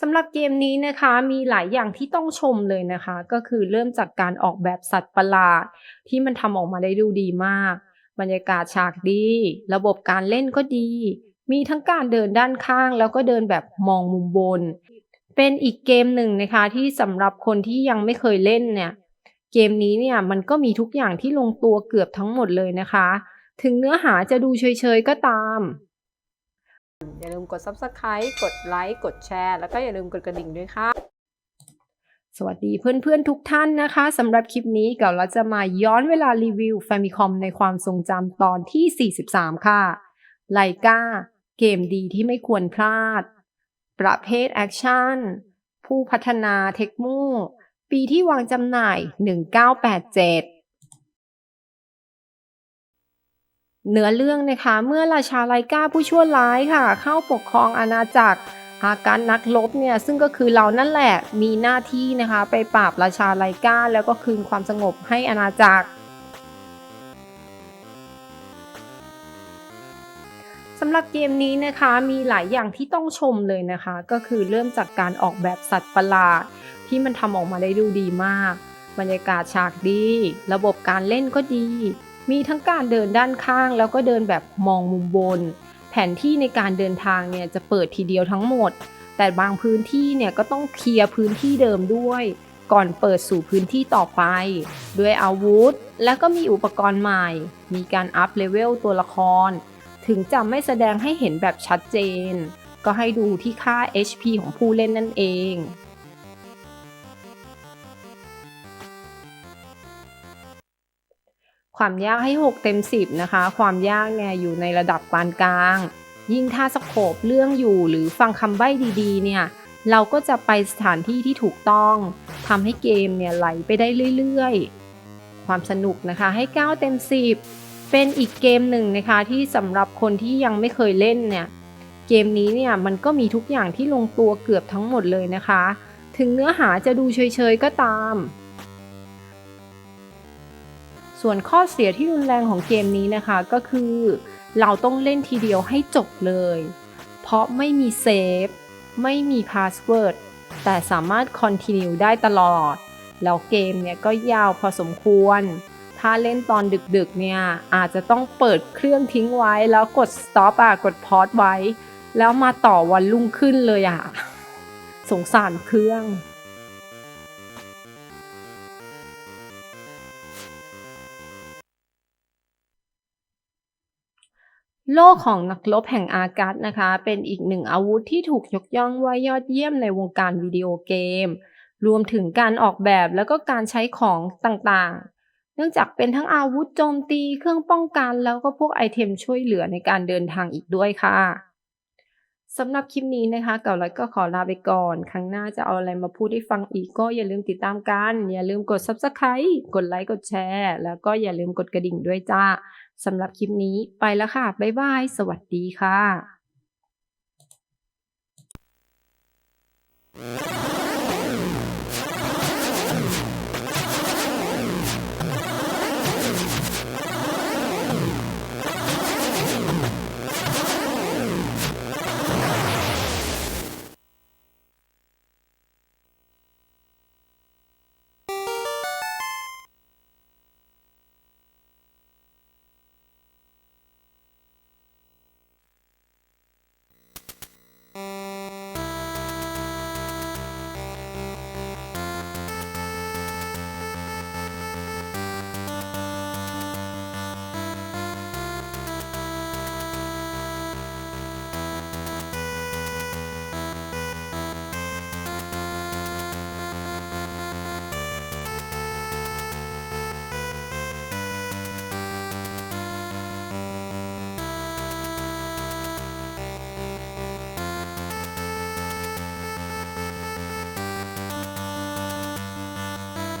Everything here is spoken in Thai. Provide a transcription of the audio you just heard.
สำหรับเกมนี้นะคะมีหลายอย่างที่ต้องชมเลยนะคะ ก็คือเริ่มจากการออกแบบสัตว์ประหลาด ที่มันทำออกมาได้ดูดีมาก บรรยากาศฉากดี ระบบการเล่นก็ดี มีทั้งการเดินด้านข้าง แล้วก็เดินแบบมองมุมบน เป็นอีกเกมหนึ่งนะคะที่สำหรับคนที่ยังไม่เคยเล่นเนี่ยเกมนี้เนี่ยมันก็มีทุกอย่างที่ลงตัวเกือบทั้งหมดเลยนะคะ ถึงเนื้อหาจะดูเฉยๆก็ตาม อย่าลืมกด Subscribe กดไลค์กดแชร์แล้วก็อย่าลืมกดกระดิ่งด้วยค่ะ สวัสดีเพื่อนๆทุกท่านนะคะสำหรับคลิปนี้เก่าเราจะมาย้อนเวลารีวิว Famicom ในความทรงจำตอนที่ 43 ค่ะไลกาเกมดีที่ไม่ควรพลาด ประเภทแอคชั่น ผู้พัฒนาเทคโมปีที่วางจำหน่าย 1987 เนื้อเรื่องนะคะเมื่อราชาไลกาผู้ชั่วร้ายค่ะ เข้าปกครองอาณาจักรอาการนักรบเนี่ยซึ่งก็คือเรานั่นแหละมีหน้าที่นะคะไปปราบราชาไลกาแล้วก็คืนความสงบให้อาณาจักรสำหรับเกมนี้นะคะมีหลายอย่างที่ต้องชมเลยนะคะ ก็คือเริ่มจากการออกแบบสัตว์ประหลาด ที่มันทำออกมาได้ดูดีมาก บรรยากาศฉากดี ระบบการเล่นก็ดี มีทั้งการเดินด้านข้าง แล้วก็เดินแบบมองมุมบน แผนที่ในการเดินทางเนี่ยจะเปิดทีเดียวทั้งหมด แต่บางพื้นที่เนี่ยก็ต้องเคลียร์พื้นที่เดิมด้วย ก่อนเปิดสู่พื้นที่ต่อไป ด้วยอาวุธ และก็มีอุปกรณ์ใหม่ มีการอัพเลเวลตัวละคร ถึงจะไม่แสดงให้เห็นแบบชัดเจน ก็ให้ดูที่ค่า HP ของผู้เล่นนั่นเอง ความยากให้ 6 เต็ม 10 นะคะ ความยากเนี่ยอยู่ในระดับปานกลาง ยิ่งถ้าสโคบเรื่องอยู่หรือฟังคำใบ้ดีๆ เนี่ย เราก็จะไปสถานที่ที่ถูกต้องทำให้เกมเนี่ยไหลไปได้เรื่อยๆ ความสนุกนะคะให้ 9 เต็ม 10 เป็นอีกเกมหนึ่งนะคะที่สำหรับคนที่ยังไม่เคยเล่นเนี่ยเกมนี้เนี่ยมันก็มีทุกอย่างที่ลงตัวเกือบทั้งหมดเลยนะคะ ถึงเนื้อหาจะดูเฉยๆก็ตาม ส่วนข้อเสียที่รุนแรงของเกมนี้นะคะก็คือเราต้องเล่นทีเดียวให้จบเลย เพราะไม่มีเซฟ ไม่มีพาสเวิร์ด แต่สามารถคอนติเนียได้ตลอด แล้วเกมเนี่ยก็ยาวพอสมควร ถ้าเล่นตอนดึกๆเนี่ยอาจจะต้องเปิดเครื่องทิ้งไว้แล้วกด stop อะกด pause ไว้ แล้วมาต่อวันรุ่งขึ้นเลยอะ สงสารเครื่อง โล่ของนักรบแห่งอากาศนะคะ เป็นอีกหนึ่งอาวุธที่ถูกยกย่องว่ายอดเยี่ยมในวงการวิดีโอเกม รวมถึงการออกแบบแล้วก็การใช้ของต่างๆ เนื่องจากเป็นทั้งอาวุธโจมตีเครื่องป้องกันแล้วก็พวกไอเทมช่วยเหลือในการเดินทางอีกด้วยค่ะสำหรับคลิปนี้นะคะเก่าแล้วก็ขอลาไปก่อน ครั้งหน้าจะเอาอะไรมาพูดให้ฟังอีกก็อย่าลืมติดตามกัน อย่าลืมกด Subscribe กดไลค์กดแชร์ แล้วก็อย่าลืมกดกระดิ่งด้วยจ้า สำหรับคลิปนี้ไปแล้วค่ะ บ๊ายบาย สวัสดีค่ะ